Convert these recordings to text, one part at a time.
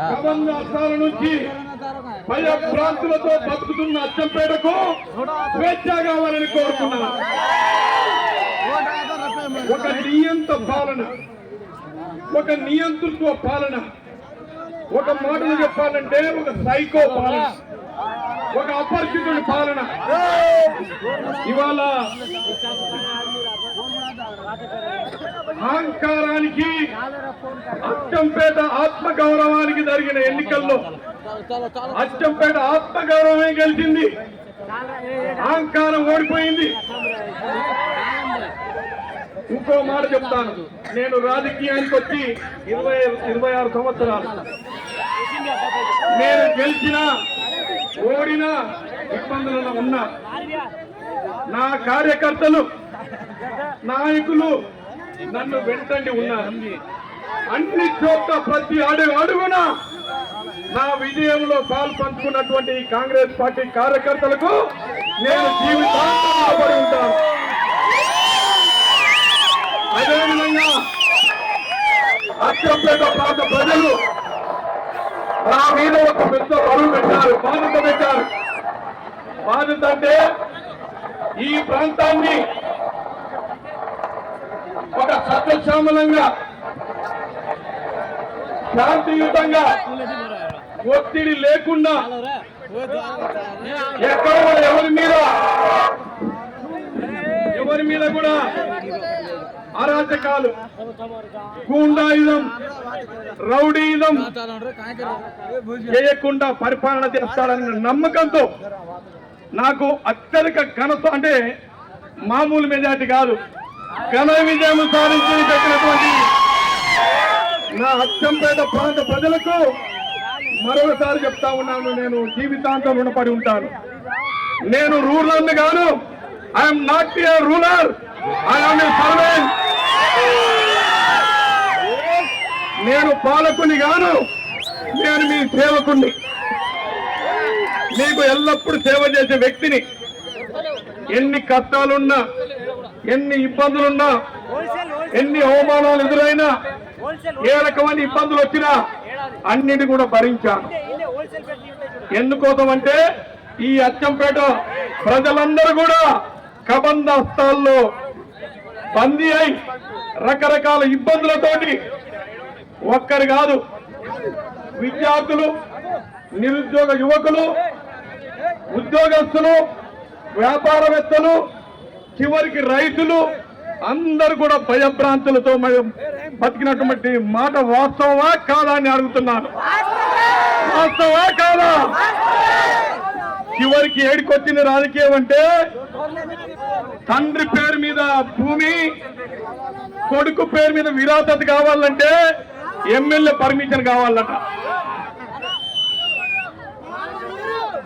కబంధ అర్థాల నుంచి భయ ప్రాంతులతో బతుకుతున్న అచ్చంపేటకు స్వేచ్ఛ కావాలని కోరుతున్నాను. ఒక నియంత పాలన ఒక నియంతృత్వ పాలన ఒక మాటలు చెప్పాలంటే ఒక సైకో పాలన ఒక అపరిచితుడి పాలన. ఇవాళ అహంకారానికి అచ్చంపేట ఆత్మగౌరవానికి జరిగిన ఎన్నికల్లో అచ్చంపేట ఆత్మగౌరవమే గెలిచింది. అహంకారం ఓడిపోయింది. ఇంకో మాట చెప్తాను. నేను రాజకీయానికి వచ్చి ఇరవై ఇరవై ఆరు సంవత్సరాలు. నేను గెలిచినా ఓడినా ఇబ్బందులలో ఉన్నా. నా కార్యకర్తలు నాయకులు నన్ను వెంటండి ఉన్నారు అన్ని చోట్ల ప్రతి అడుగు అడుగున నా విజయంలో పాల్పంచుకున్నటువంటి కాంగ్రెస్ పార్టీ కార్యకర్తలకు నేను జీవితాంతం ఉంటాను. అదేవిధంగా అచ్చంపేట ప్రాంత ప్రజలు నా మీద ఒక పెద్ద బరువు పెట్టారు బాధ్యత పెట్టారు. బాధ్యత అంటే ఈ ప్రాంతాన్ని ఒక సత్యశ్యామలంగా శాంతియుతంగా ఒత్తిడి లేకుండా ఎక్కడ కూడా ఎవరి మీద? ఎవరి మీద కూడా అరాచకాలు గూండాయుధం రౌడీయుధం చేయకుండా పరిపాలన చేస్తాడన్న నమ్మకంతో నాకు అత్యధిక ఘనత అంటే మామూలు మెజార్టీ కాదు. ఘన విజయం సాధించి పెట్టినటువంటి నా అచ్చంపేట ప్రాంత ప్రజలకు మరొకసారి చెప్తా ఉన్నాను. నేను జీవితాంతం రుణపడి ఉంటాను. నేను రూరల్ గాను I'm not a rural I'm a servant నేను పాలకుని గాను నేను మీ సేవకుణ్ణి. మీకు ఎల్లప్పుడూ సేవ చేసే వ్యక్తిని. ఎన్ని కష్టాలున్నా ఎన్ని ఇబ్బందులున్నా ఎన్ని అవమానాలు ఎదురైనా ఏ రకమైన ఇబ్బందులు వచ్చినా అన్నిటి కూడా భరించాను ఎందుకోసం అంటే ఈ అచ్చంపేట ప్రజలందరూ కూడా కబంధ హస్తాల్లో బందీ అయి రకరకాల ఇబ్బందులతోటి ఒక్కరు కాదు విద్యార్థులు నిరుద్యోగ యువకులు ఉద్యోగస్తులు వ్యాపారవేత్తలు చివరికి రైతులు అందరు కూడా భయభ్రాంతులతో బతికినటువంటి మాట వాస్తవా కాదా అని అడుగుతున్నాను. వాస్తవా కాదా? చివరికి ఏడికొచ్చిన రాజకీయం అంటే తండ్రి పేరు మీద భూమి కొడుకు పేరు మీద విరాసత్ కావాలంటే ఎమ్మెల్యే పర్మిషన్ కావాలట.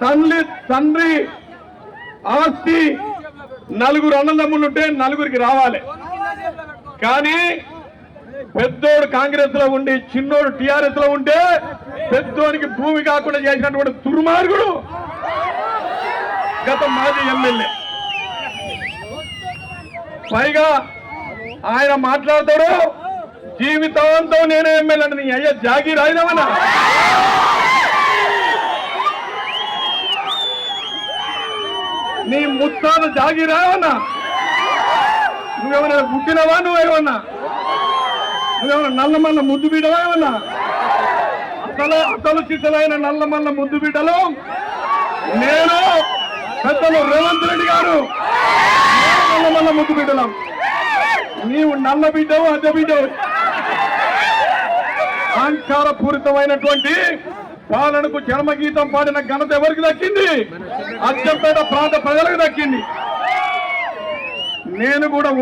తండ్రి తండ్రి ఆస్తి నలుగురు అన్నదమ్ములు ఉంటే నలుగురికి రావాలి. కానీ పెద్దోడు కాంగ్రెస్లో ఉండి చిన్నోడు టిఆర్ఎస్లో ఉంటే పెద్దోడికి భూమి కాకుండా చేసినటువంటి దుర్మార్గుడు గత మాజీ ఎమ్మెల్యే. పైగా ఆయన మాట్లాడతాడు జీవితాంతం నేనే ఎమ్మెల్యే అంటే నీ అయ్యా జాగీర్ రాయిదామన్నా నీ ముత్తాలు జాగి రావన్నా. నువ్వేమన్నా పుట్టినవా నువ్వేమన్నా? నువ్వేమన్నా నల్లమల్ల ముద్దు బిడ్డవా ఏమన్నా? అసలు అసలు చిసలైన నల్లమల్ల ముద్దు బిడ్డలు నేను పెద్దలు రేవంత్ రెడ్డి గారు. నల్లమల్ల ముద్దు బిడ్డలం. నీవు నల్ల బిడ్డవు అద్దె బిడ్డవు. అహంకారపూరితమైనటువంటి పాలనకు జన్మగీతం పాడిన ఘనత ఎవరికి దక్కింది? అచ్చంపేట ప్రాంత ప్రజలకు దక్కింది. నేను కూడా